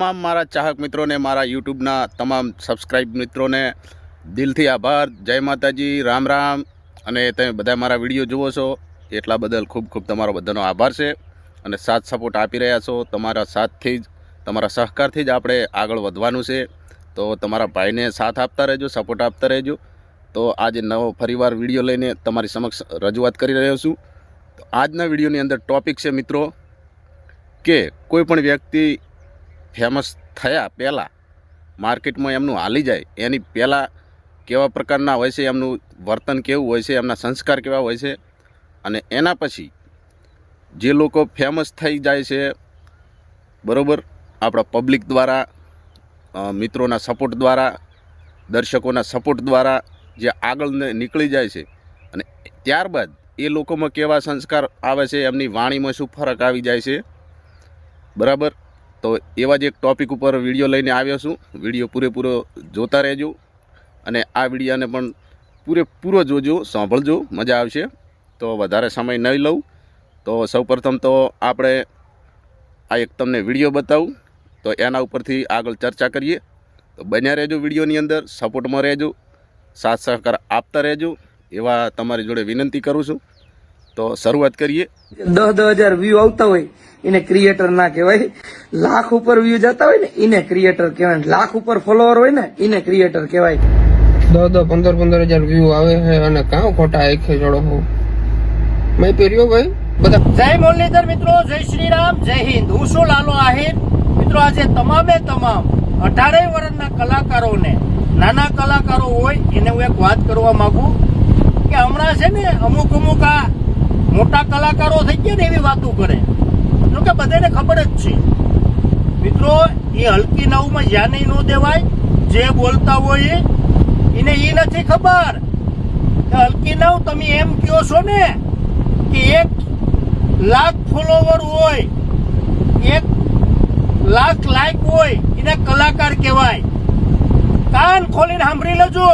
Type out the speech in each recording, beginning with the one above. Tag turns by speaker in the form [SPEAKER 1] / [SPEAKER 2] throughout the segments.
[SPEAKER 1] તમામ મારા ચાહક મિત્રોને, મારા યુટ્યુબના તમામ સબસ્ક્રાઇબ મિત્રોને દિલથી આભાર. જય માતાજી, રામ રામ. અને તમે બધા મારા વીડિયો જુઓ છો, એટલા બદલ ખૂબ ખૂબ તમારો બધાનો આભાર છે. અને સાથ સપોર્ટ આપી રહ્યા છો. તમારા સાથથી જ, તમારા સહકારથી જ આપણે આગળ વધવાનું છે. તો તમારા ભાઈને સાથ આપતા રહેજો સપોર્ટ આપતા રહેજો. તો આજે નવો ફરીવાર વીડિયો લઈને તમારી સમક્ષ રજૂઆત કરી રહ્યો છું. તો આજના વિડીયોની અંદર ટોપિક છે મિત્રો, કે કોઈ પણ વ્યક્તિ ફેમસ થયા પહેલાં માર્કેટમાં એમનું હાલી જાય. એની પહેલાં કેવા પ્રકારના હોય છે, એમનું વર્તન કેવું હોય છે, એમના સંસ્કાર કેવા હોય છે અને એના પછી જે લોકો ફેમસ થઈ જાય છે, બરાબર, આપણા પબ્લિક દ્વારા મિત્રોના સપોર્ટ દ્વારા, દર્શકોના સપોર્ટ દ્વારા જે આગળ નીકળી જાય છે અને ત્યારબાદ એ લોકોમાં કેવા સંસ્કાર આવે છે, એમની વાણીમાં શું ફરક આવી જાય છે, બરાબર? તો એવા જ એક ટોપિક ઉપર વીડિયો લઈને આવ્યો છું. વીડિયો પૂરેપૂરો જોતા રહેજો અને આ વિડીયાને પણ પૂરેપૂરો જોજો, સાંભળજો, મજા આવશે. તો વધારે સમય નહીં લઉં. તો સૌપ્રથમ તો આપણે આ એક તમને વીડિયો બતાવું. તો એના ઉપરથી આગળ ચર્ચા કરીએ. તો બન્યા રહેજો વિડીયોની અંદર સપોર્ટમાં રહેજો, સાથ સહકાર આપતા રહેજો. એવા તમારી જોડે વિનંતી કરું છું. તો શરૂઆત કરીએ.
[SPEAKER 2] દસ દસ હજાર વ્યૂ આવતા હોય એને ક્રિએટર ના કહેવાય. લાખ ઉપર વ્યૂ જતા હોય ને એને ક્રિએટર કહેવાય. લાખ ઉપર ફોલોઅર હોય ને એને ક્રિએટર કહેવાય.
[SPEAKER 3] દસ દસ પંદર પંદર હજાર વ્યૂ આવે છે અને કાં ખોટા આખે જોડો હું મેં પહેર્યો ભાઈ. બધા
[SPEAKER 4] જય મુરલીધર મિત્રો જય શ્રી રામ જય હિન્દ. હું શું લાલો આહિર. મિત્રો આજે તમામે તમામ અઢારેય વર્ષના કલાકારોને નાના કલાકારો હોય એને હું એક વાત કરવા માંગુ કે હમણાં છે ને અમુક અમુક આ મોટા કલાકારો થઈ ગયા ને એવી વાતો કરે. એટલે કે બધાને ખબર જ છે. મિત્રો, એ હલકી નવમાં જ્યાં નહીં ન દેવાય, જે બોલતા હોય એને એ નથી ખબર. કે હલકી નવ તમે એમ કહો છો ને કે એક લાખ ફોલોવર હોય, એક લાખ લાઈક હોય, એને કલાકાર કહેવાય. કાન ખોલીને સાંભળી લેજો.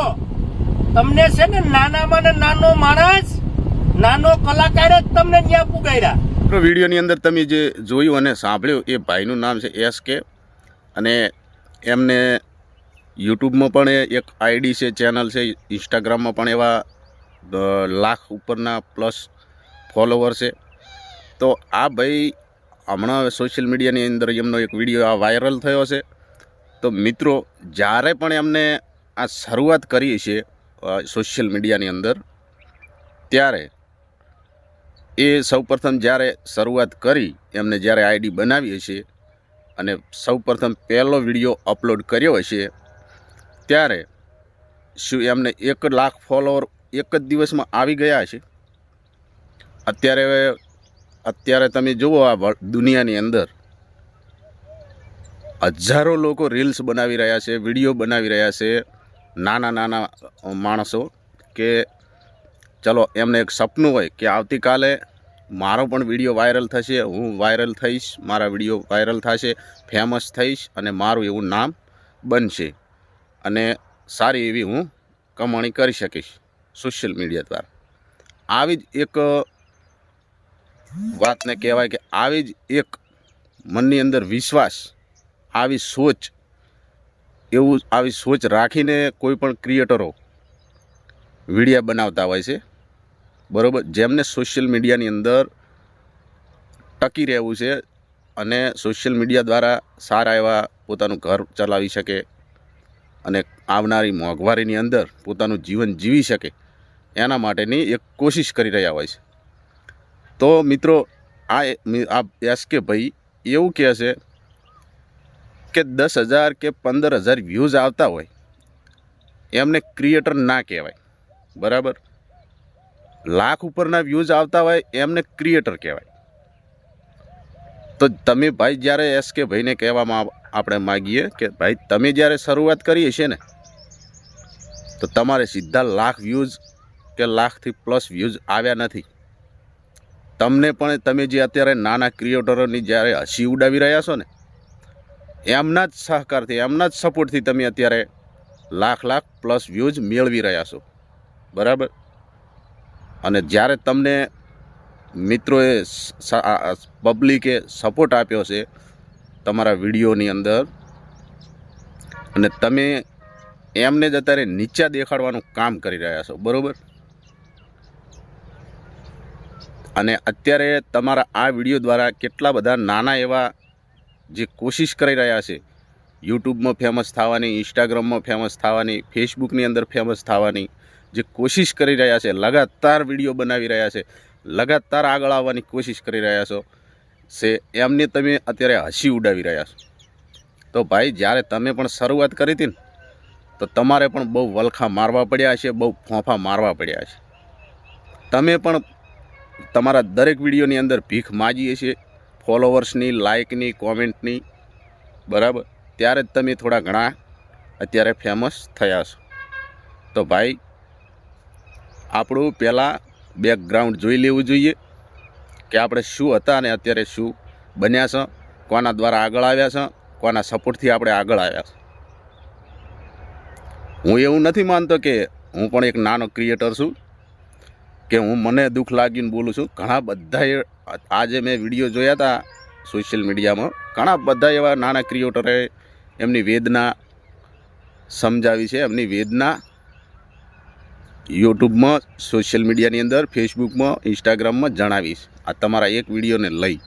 [SPEAKER 4] તમને છે ને નાનામાં ને નાનો માણસ નાનો કલાકાર જ તમને ત્યાં પુગાડ્યા
[SPEAKER 1] વિડીયોની અંદર તમે જે જોયું અને સાંભળ્યું, એ ભાઈનું નામ છે એસ કે. અને એમને યુટ્યુબમાં પણ એક આઈડી છે, ચેનલ છે, ઇન્સ્ટાગ્રામમાં પણ એવા લાખ ઉપરના પ્લસ ફોલોવર છે. તો આ ભાઈ હમણાં સોશિયલ મીડિયાની અંદર એમનો એક વીડિયો આ વાયરલ થયો છે. તો મિત્રો, જ્યારે પણ એમને આ શરૂઆત કરી છે સોશિયલ મીડિયાની અંદર, ત્યારે એ સૌપ્રથમ જ્યારે શરૂઆત કરી, એમને જ્યારે આઈડી બનાવી હશે અને સૌપ્રથમ પહેલો વીડિયો અપલોડ કર્યો હશે, ત્યારે શું એમને એક લાખ ફોલોવર એક જ દિવસમાં આવી ગયા હશે? અત્યારે અત્યારે તમે જુઓ આ દુનિયાની અંદર હજારો લોકો રીલ્સ બનાવી રહ્યા છે, વીડિયો બનાવી રહ્યા છે નાના નાના માણસો કે ચલો, એમને એક સપનું હોય કે આવતીકાલે મારો પણ વીડિયો વાયરલ થશે, હું વાયરલ થઈશ, મારા વીડિયો વાયરલ થશે ફેમસ થઈશ અને મારું એવું નામ બનશે. અને સારી એવી હું કમાણી કરી શકીશ સોશિયલ મીડિયા દ્વારા. આવી જ એક, વાતને કહેવાય કે આવી જ એક મનની અંદર વિશ્વાસ, આવી સોચ, એવું, આવી સોચ રાખીને કોઈ પણ ક્રિએટરો વિડીયા બનાવતા હોય છે. બરોબર? જેમને સોશિયલ મીડિયાની અંદર ટકી રહેવું છે અને સોશિયલ મીડિયા દ્વારા સારા એવા પોતાનું ઘર ચલાવી શકે અને આવનારી મોંઘવારીની અંદર પોતાનું જીવન જીવી શકે, એના માટેની એક કોશિશ કરી રહ્યા હોય છે. તો મિત્રો, આ એ- આ એસ કે ભાઈ એવું કહે છે કે દસ હજાર કે પંદર હજાર વ્યૂઝ આવતા હોય, એમને ક્રિએટર ના કહેવાય. બરાબર? લાખ ઉપરના વ્યૂઝ આવતા હોય એમને ક્રિએટર કહેવાય. તો તમે ભાઈ જ્યારે એસ કે ભાઈને કહેવામાં આપણે માગીએ કે ભાઈ તમે જ્યારે શરૂઆત કરીએ છે ને, તો તમારે સીધા લાખ વ્યૂઝ કે લાખથી પ્લસ વ્યૂઝ આવ્યા નથી. તમને પણ તમે જે અત્યારે નાના ક્રિએટરોની જ્યારે હસી ઉડાવી રહ્યા છો ને, એમના જ સહકારથી, એમના જ સપોર્ટથી તમે અત્યારે લાખ લાખ પ્લસ વ્યૂઝ મેળવી રહ્યા છો. બરાબર? અને જ્યારે તમને મિત્રોએ પબ્લિકે સપોર્ટ આપ્યો છે તમારા વિડીયોની અંદર, અને તમે એમને જ અત્યારે નીચા દેખાડવાનું કામ કરી રહ્યા છો, બરાબર? અને અત્યારે તમારા આ વીડિયો દ્વારા કેટલા બધા નાના એવા જે કોશિશ કરી રહ્યા છે, યુટ્યુબમાં ફેમસ થવાની ઇન્સ્ટાગ્રામમાં ફેમસ થવાની ફેસબુકની અંદર ફેમસ થવાની જે કોશિશ કરી રહ્યા છે, લગાતાર વીડિયો બનાવી રહ્યા છે, લગાતાર આગળ આવવાની કોશિશ કરી રહ્યા છો, છે એમને તમે અત્યારે હસી ઉડાવી રહ્યા છો. તો ભાઈ, જ્યારે તમે પણ શરૂઆત કરી હતી ને, તો તમારે પણ બહુ વલખા મારવા પડ્યા છે બહુ ફોંફા મારવા પડ્યા છે તમે પણ તમારા દરેક વિડીયોની અંદર ભીખ માગીએ છીએ, ફોલોવર્સની, લાઇકની, કોમેન્ટની, બરાબર? ત્યારે જ તમે થોડા ઘણા અત્યારે ફેમસ થયા છો. તો ભાઈ આપણું પહેલાં બેકગ્રાઉન્ડ જોઈ લેવું જોઈએ કે આપણે શું હતા અને અત્યારે શું બન્યા છે, કોના દ્વારા આગળ આવ્યા છે, કોના સપોર્ટથી આપણે આગળ આવ્યા છે. હું એવું નથી માનતો કે હું પણ એક નાનો ક્રિએટર છું, કે હું મને દુઃખ લાગીને બોલું છું. ઘણા બધાએ આજે મેં વીડિયો જોયા હતા સોશિયલ મીડિયામાં ઘણા બધા એવા નાના ક્રિએટરે એમની વેદના સમજાવી છે, એમની વેદના યુટ્યુબમાં, સોશિયલ મીડિયાની અંદર, ફેસબુકમાં, ઇન્સ્ટાગ્રામમાં જણાવીશ. આ તમારા એક વિડીયોને લઈ.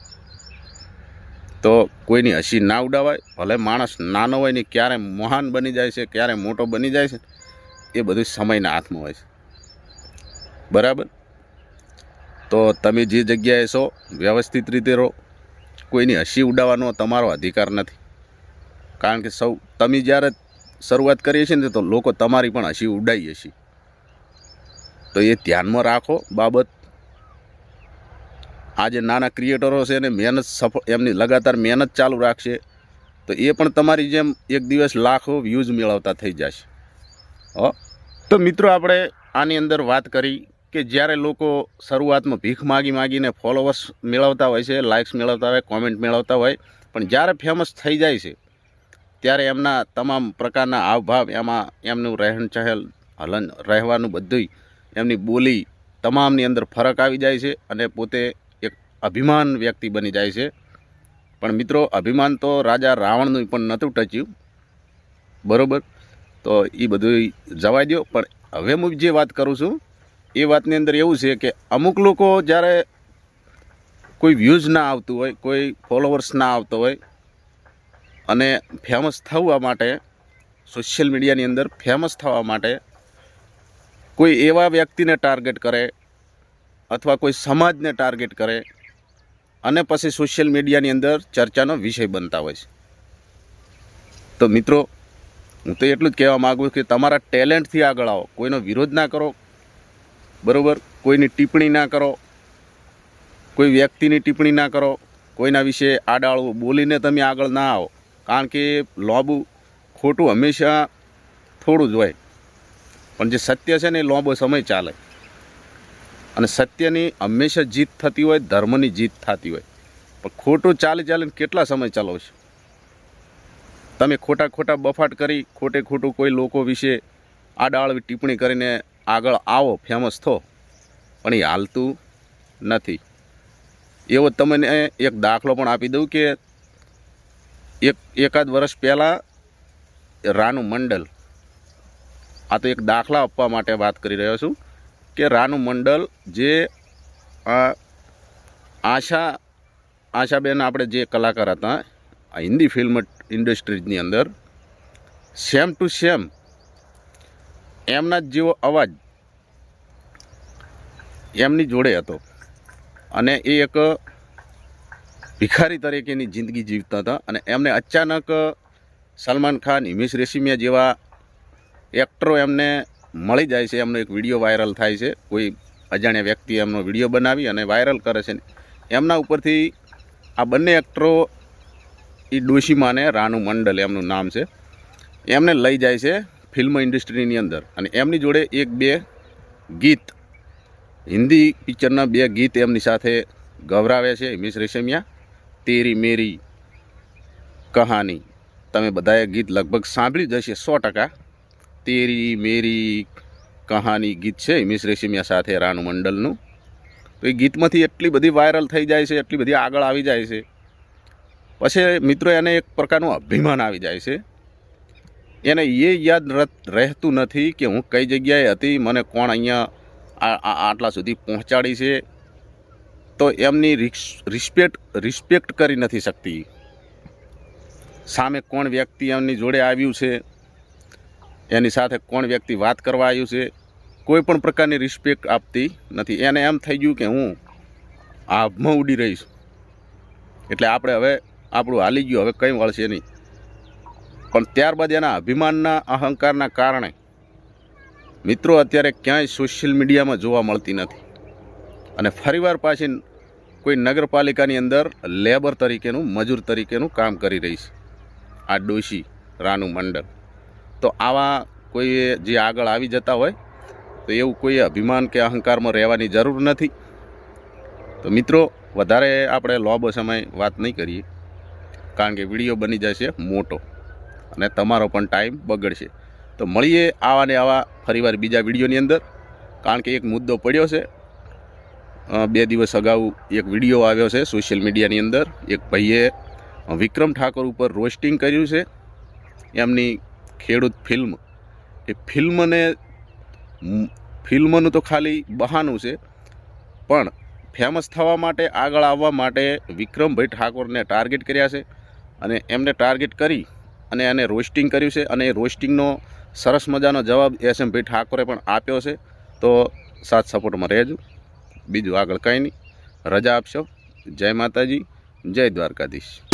[SPEAKER 1] તો કોઈની હસી ના ઉડાવાય, ભલે માણસ નાનો હોય ને ક્યારે મહાન બની જાય છે, ક્યારે મોટો બની જાય છે, એ બધું સમયના હાથમાં હોય છે. બરાબર? તો તમે જે જગ્યાએ છો, વ્યવસ્થિત રીતે રહો. કોઈની હસી ઉડાવવાનો તમારો અધિકાર નથી. કારણ કે સૌ, તમે જ્યારે શરૂઆત કરીએ છીએ ને, તો લોકો તમારી પણ હસી ઉડાવીએ છીએ તો એ ધ્યાનમાં રાખો બાબત. આ જે નાના ક્રિએટરો છે એને મહેનત સફળ, એમની લગાતાર મહેનત ચાલુ રાખશે, તો એ પણ તમારી જેમ એક દિવસ લાખો વ્યૂઝ મેળવતા થઈ જશે. હો? તો મિત્રો, આપણે આની અંદર વાત કરી કે જ્યારે લોકો શરૂઆતમાં ભીખ માગી માગીને ફોલોવર્સ મેળવતા હોય છે લાઇક્સ મેળવતા હોય કોમેન્ટ મેળવતા હોય, પણ જ્યારે ફેમસ થઈ જાય છે, ત્યારે એમના તમામ પ્રકારના હાવભાવ, એમાં એમનું રહેણ ચહેલ હલન રહેવાનું બધું એમની બોલી તમામની અંદર ફરક આવી જાય છે અને પોતે એક અભિમાન વ્યક્તિ બની જાય છે. પણ મિત્રો, અભિમાન તો રાજા રાવણનું પણ નહોતું ટચ્યું. બરાબર? તો એ બધું જવા દો પણ હવે હું જે વાત કરું છું, એ વાતની અંદર એવું છે કે અમુક લોકો જ્યારે કોઈ વ્યૂઝ ના આવતું હોય, કોઈ ફોલોવર્સ ના આવતો હોય અને ફેમસ થવા માટે સોશિયલ મીડિયાની અંદર ફેમસ થવા માટે કોઈ એવા વ્યક્તિને ટાર્ગેટ કરે અથવા કોઈ સમાજને ટાર્ગેટ કરે અને પછી સોશિયલ મીડિયાની અંદર ચર્ચાનો વિષય બનતા હોય છે. તો મિત્રો, હું તો એટલું જ કહેવા માગું કે તમારા ટેલેન્ટથી આગળ આવો. કોઈનો વિરોધ ના કરો, બરાબર? કોઈની ટિપ્પણી ના કરો, કોઈ વ્યક્તિની ટિપ્પણી ના કરો, કોઈના વિશે આડાળવું બોલીને તમે આગળ ના આવો. કારણ કે લોબુ ખોટું હંમેશા થોડું જ હોય. પણ જે સત્ય છે ને એ લાંબો સમય ચાલે. અને સત્યની હંમેશા જીત થતી હોય, ધર્મની જીત થતી હોય. પણ ખોટું ચાલી ચાલીને કેટલા સમય ચલાવશો? તમે ખોટા ખોટા બફાટ કરી, ખોટે ખોટું કોઈ લોકો વિશે આડાળવી ટિપ્પણી કરીને આગળ આવો ફેમસ થો. પણ એ હાલતું નથી. એવો તમને એક દાખલો પણ આપી દઉં કે એક એકાદ વર્ષ પહેલાં રાનુ મંડલ આ તો એક દાખલા આપવા માટે વાત કરી રહ્યો છું કે રાનુ મંડલ જે આશા, આશાબેન આપણે જે કલાકાર હતા હિન્દી ફિલ્મ ઇન્ડસ્ટ્રીઝની અંદર, સેમ ટુ સેમ, એમના જ જેવો અવાજ એમની જોડે હતો. અને એ એક ભિખારી તરીકેની જિંદગી જીવતા હતા અને એમને અચાનક સલમાન ખાન, હિમેશ રેશમિયા જેવા એક્ટરો એમને મળી જાય છે, એમનો એક વીડિયો વાયરલ થાય છે. કોઈ અજાણ્યા વ્યક્તિ એમનો વીડિયો બનાવી અને વાયરલ કરે છે. એમના ઉપરથી આ બંને એક્ટરો એ ડોશીમાને રાનુ મંડલ એમનું નામ છે. એમને લઈ જાય છે ફિલ્મ ઇન્ડસ્ટ્રીની અંદર. અને એમની જોડે એક બે ગીત, હિન્દી પિક્ચરના બે ગીત એમની સાથે ગવરાવે છે. હિમેશ રેશમિયા, તેરી મેરી કહાની. તમે બધાએ ગીત લગભગ સાંભળી જ હશે સો ટકા. તેરી, મેરી કહાની ગીત છે હિમેશ રેશમિયા સાથે રાનુ મંડલનું. તો એ ગીતમાંથી એટલી બધી વાયરલ થઈ જાય છે, એટલી બધી આગળ આવી જાય છે. પછી મિત્રો એને એક પ્રકારનું અભિમાન આવી જાય છે. એને એ યાદ રહેતું નથી કે હું કઈ જગ્યાએ હતી, મને કોણ અહીંયા આટલા સુધી પહોંચાડી છે. તો એમની રિસ- રિસ્પેક્ટ રિસ્પેક્ટ કરી નથી શકતી. સામે કોણ વ્યક્તિ એમની જોડે આવ્યું છે? એની સાથે કોણ વ્યક્તિ વાત કરવા આવ્યું છે, કોઈ પણ પ્રકારની રિસ્પેક્ટ આપતી નથી. એને એમ થઈ ગયું કે હું આભમાં ઉડી રહીશ એટલે આપણે હવે આપણું હાલી ગયું, હવે કંઈ વળશે નહીં. પણ ત્યારબાદ એના અભિમાનના અહંકારના કારણે મિત્રો અત્યારે ક્યાંય સોશિયલ મીડિયામાં જોવા મળતી નથી. અને ફરીવાર પાછી કોઈ નગરપાલિકાની અંદર લેબર તરીકેનું, મજૂર તરીકેનું કામ કરી રહી છે. આ ડોશી રાનુ મંડળ. તો આવા કોઈ જે આગળ આવી જતા હોય, તો એવું કોઈ અભિમાન કે અહંકારમાં રહેવાની જરૂર નથી. તો મિત્રો, વધારે આપણે લોબો સમય વાત નહીં કરીએ, કારણ કે વીડિયો બની જશે મોટો અને તમારો પણ ટાઈમ બગડશે. તો મળીએ આવા ને આવા ફરીવાર બીજા વિડીયોની અંદર. કારણ કે એક મુદ્દો પડ્યો છે. બે દિવસ અગાઉ એક વીડિયો આવ્યો છે સોશિયલ મીડિયાની અંદર. એક ભાઈએ વિક્રમ ઠાકોર ઉપર રોસ્ટિંગ કર્યું છે. એમની ખેડૂત ફિલ્મ. એ ફિલ્મને ફિલ્મનું તો ખાલી બહાનું છે. પણ ફેમસ થવા માટે, આગળ આવવા માટે વિક્રમભાઈ ઠાકોરને ટાર્ગેટ કર્યા છે અને એમને ટાર્ગેટ કરી અને એને રોસ્ટિંગ કર્યું છે અને એ રોસ્ટિંગનો સરસ મજાનો જવાબ એસ એમ ભાઈ ઠાકોરે પણ આપ્યો છે. તો સાથ સપોર્ટમાં રહેજો. બીજું આગળ કંઈ નહીં. રજા આપશો. જય માતાજી. જય દ્વારકાધીશ.